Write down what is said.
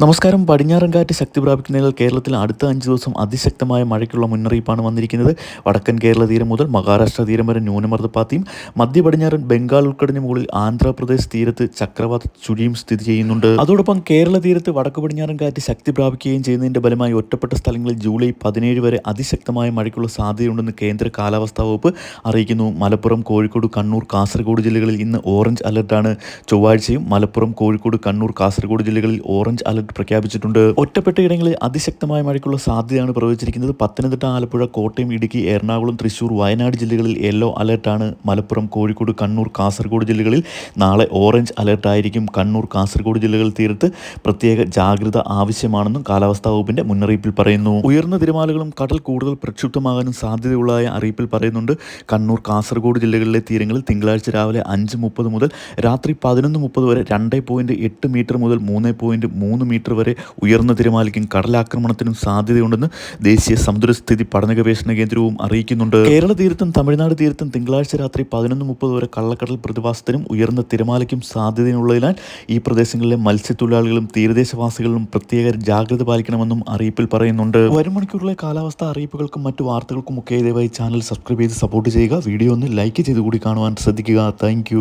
നമസ്കാരം. പടിഞ്ഞാറൻ കാറ്റ് ശക്തി പ്രാപിക്കുന്നതിനാൽ കേരളത്തിൽ അടുത്ത അഞ്ച് ദിവസം അതിശക്തമായ മഴയ്ക്കുള്ള മുന്നറിയിപ്പാണ് വന്നിരിക്കുന്നത്. വടക്കൻ കേരള തീരം മുതൽ മഹാരാഷ്ട്ര തീരം വരെ ന്യൂനമർദ്ദപ്പാത്തിയും മധ്യ പടിഞ്ഞാറൻ ബംഗാൾ ഉൾക്കടഞ്ഞ മുകളിൽ ആന്ധ്രാപ്രദേശ് തീരത്ത് ചക്രവാത ചുഴിയും സ്ഥിതി ചെയ്യുന്നുണ്ട്. അതോടൊപ്പം കേരള തീരത്ത് വടക്കു പടിഞ്ഞാറൻ കാറ്റ് ശക്തി പ്രാപിക്കുകയും ചെയ്യുന്നതിന്റെ ഫലമായി ഒറ്റപ്പെട്ട സ്ഥലങ്ങളിൽ ജൂലൈ പതിനേഴ് വരെ അതിശക്തമായ മഴയ്ക്കുള്ള സാധ്യതയുണ്ടെന്ന് കേന്ദ്ര കാലാവസ്ഥാ വകുപ്പ് അറിയിക്കുന്നു. മലപ്പുറം കോഴിക്കോട് കണ്ണൂർ കാസർഗോഡ് ജില്ലകളിൽ ഇന്ന് ഓറഞ്ച് അലർട്ടാണ്. ചൊവ്വാഴ്ചയും മലപ്പുറം കോഴിക്കോട് കണ്ണൂർ കാസർഗോഡ് ജില്ലകളിൽ ഓറഞ്ച് അലർട്ട് പ്രഖ്യാപിച്ചിട്ടുണ്ട്. ഒറ്റപ്പെട്ട ഇടങ്ങളിൽ അതിശക്തമായ മഴയ്ക്കുള്ള സാധ്യതയാണ് പ്രവചിച്ചിരിക്കുന്നത്. പത്തനംതിട്ട ആലപ്പുഴ കോട്ടയം ഇടുക്കി എറണാകുളം തൃശൂർ വയനാട് ജില്ലകളിൽ യെല്ലോ അലർട്ടാണ്. മലപ്പുറം കോഴിക്കോട് കണ്ണൂർ കാസർഗോഡ് ജില്ലകളിൽ നാളെ ഓറഞ്ച് അലർട്ടായിരിക്കും. കണ്ണൂർ കാസർഗോഡ് ജില്ലകൾ തീരത്ത് പ്രത്യേക ജാഗ്രത ആവശ്യമാണെന്നും കാലാവസ്ഥാ വകുപ്പിന്റെ മുന്നറിയിപ്പിൽ പറയുന്നു. ഉയർന്ന തിരമാലകളും കടൽ കൂടുതൽ പ്രക്ഷുബ്ധമാകാനും സാധ്യതയുള്ളതായ അറിയിപ്പിൽ പറയുന്നുണ്ട്. കണ്ണൂർ കാസർഗോഡ് ജില്ലകളിലെ തീരങ്ങളിൽ തിങ്കളാഴ്ച രാവിലെ അഞ്ച് മുപ്പത് മുതൽ രാത്രി പതിനൊന്ന് മുപ്പത് വരെ രണ്ട് പോയിന്റ് എട്ട് മീറ്റർ മുതൽ മൂന്ന് പോയിന്റ് മൂന്ന് മീറ്റർ വരെ ഉയർന്ന തിരമാലയ്ക്കും കടലാക്രമണത്തിനും സാധ്യതയുണ്ടെന്ന് ദേശീയ സമുദ്രസ്ഥിതി പഠന ഗവേഷണ കേന്ദ്രവും അറിയിക്കുന്നുണ്ട്. കേരള തീരത്തും തമിഴ്നാട് തീരത്തും തിങ്കളാഴ്ച രാത്രി പതിനൊന്ന് മുപ്പത് വരെ കള്ളക്കടൽ പ്രതിഭാസത്തിനും ഉയർന്ന തിരമാലയ്ക്കും സാധ്യതയുള്ളതിനാൽ ഈ പ്രദേശങ്ങളിലെ മത്സ്യത്തൊഴിലാളികളും തീരദേശവാസികളും പ്രത്യേക ജാഗ്രത പാലിക്കണമെന്നും അറിയിപ്പിൽ പറയുന്നുണ്ട്. വരും മണിക്കൂറിലെ കാലാവസ്ഥ അറിയിപ്പുകൾക്കും മറ്റു വാർത്തകൾക്കും ഒക്കെ ദയവായി ചാനൽ സബ്സ്ക്രൈബ് ചെയ്ത് സപ്പോർട്ട് ചെയ്യുക. വീഡിയോ ഒന്ന് ലൈക്ക് ചെയ്ത് കൂടി കാണുവാൻ ശ്രദ്ധിക്കുക. താങ്ക്